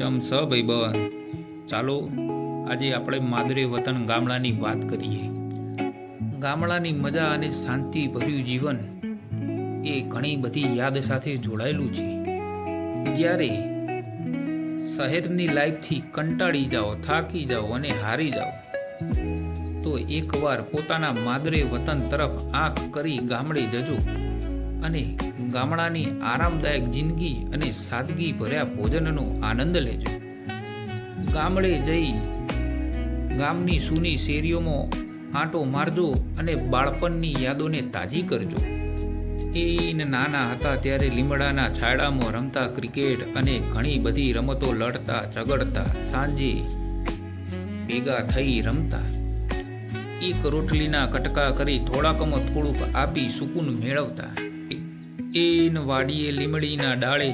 ચમ સ ભાઈબંધ ચાલો, આજે આપણે માદરે વતન ગામડાની વાત કરીએ. ગામડાની મજા અને શાંતિ ભર્યું જીવન એ ઘણી બધી યાદ સાથે જોડાયેલું છે. જ્યારે શહેરની લાઈફથી કંટાળી જાઓ, થાકી જાઓ અને હારી જાઓ, તો એકવાર પોતાના માદરે વતન તરફ આંખ કરી ગામડે જજો. અને ગામડાની આરામદાયક જિંદગી અને સાદગી ભર્યા ભોજનનો આનંદ લેજો. ગામડે જઈ ગામની સૂની શેરીઓમાં આંટો મારજો અને બાળપણની યાદોને તાજી કરજો. એ નાના હતા ત્યારે લીમડાના છાયડામાં રમતા ક્રિકેટ અને ઘણી બધી રમતો લડતા, ઝઘડતા, સાંજે ભેગા થઈ રમતા. એક રોટલીના કટકા કરી થોડાકમાં થોડુંક આપી સુકૂન મેળવતા. એન વાડીએ લીમડીના ડાળે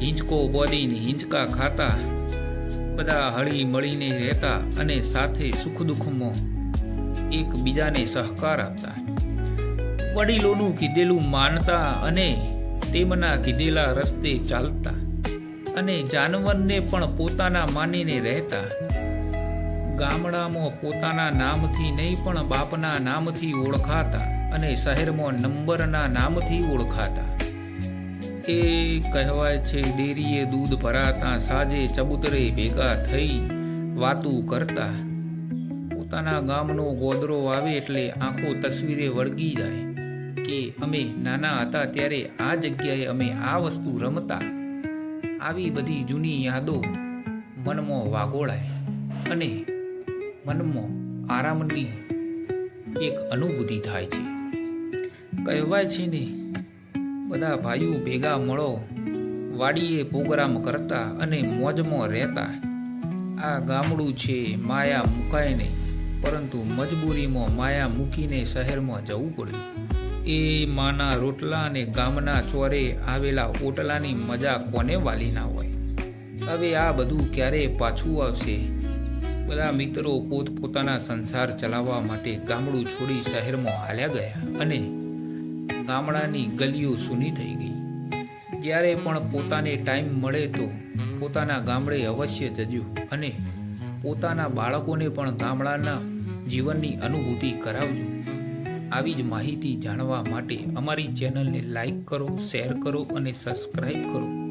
હિંચકો બોદીને હિંચકા ખાતા, બધા હળી મળીને રહેતા અને સાથે સુખ દુઃખમાં એકબીજાને સહકાર આપતા. વડીલોનું કીધેલું માનતા અને તેમના કીધેલા રસ્તે ચાલતા અને જાનવરને પણ પોતાના માનીને રહેતા. ગામડામાં પોતાના નામથી નહીં, પણ બાપના નામથી ઓળખાતા અને શહેરમાં નંબરના નામથી ઓળખાતા. એ કહેવાય છે, ડેરીએ દૂધ ભરાતા, સાજે ચબૂતરે ભેગા થઈ વાતું કરતા. પોતાના ગામનો ગોદરો આવે એટલે આંખો તસવીરે વળગી જાય કે અમે નાના હતા ત્યારે આ જગ્યાએ અમે આ વસ્તુ રમતા. આવી બધી જૂની યાદો મનમાં વાગોળાય અને મનમાં આરામની એક અનુભૂતિ થાય છે. કહેવાય છે ને, બધા ભાઈઓ ભેગા મળો, વાડીએ પ્રોગ્રામ કરતા અને મોજમાં રહેતા. આ ગામડું છે માયા મુકાય નહીં પરંતુ મજબૂરીમાં માયા મૂકીને શહેરમાં જવું પડ્યું. એ માના રોટલા અને ગામના ચોરે આવેલા ઓટલાની મજા કોને વાલી ના હોય? હવે આ બધું ક્યારે પાછું આવશે? બધા મિત્રો પોતપોતાના સંસાર ચલાવવા માટે ગામડું છોડી શહેરમાં હાલ્યા ગયા અને ગામડાની ગલીઓ સૂની થઈ ગઈ. જ્યારે પણ પોતાને ટાઈમ મળે તો પોતાના ગામડે અવશ્ય જજો અને પોતાના બાળકોને પણ ગામડાના જીવનની અનુભૂતિ કરાવજો. આવી જ માહિતી જાણવા માટે અમારી ચેનલને લાઈક કરો, શેર કરો અને સબસ્ક્રાઈબ કરો.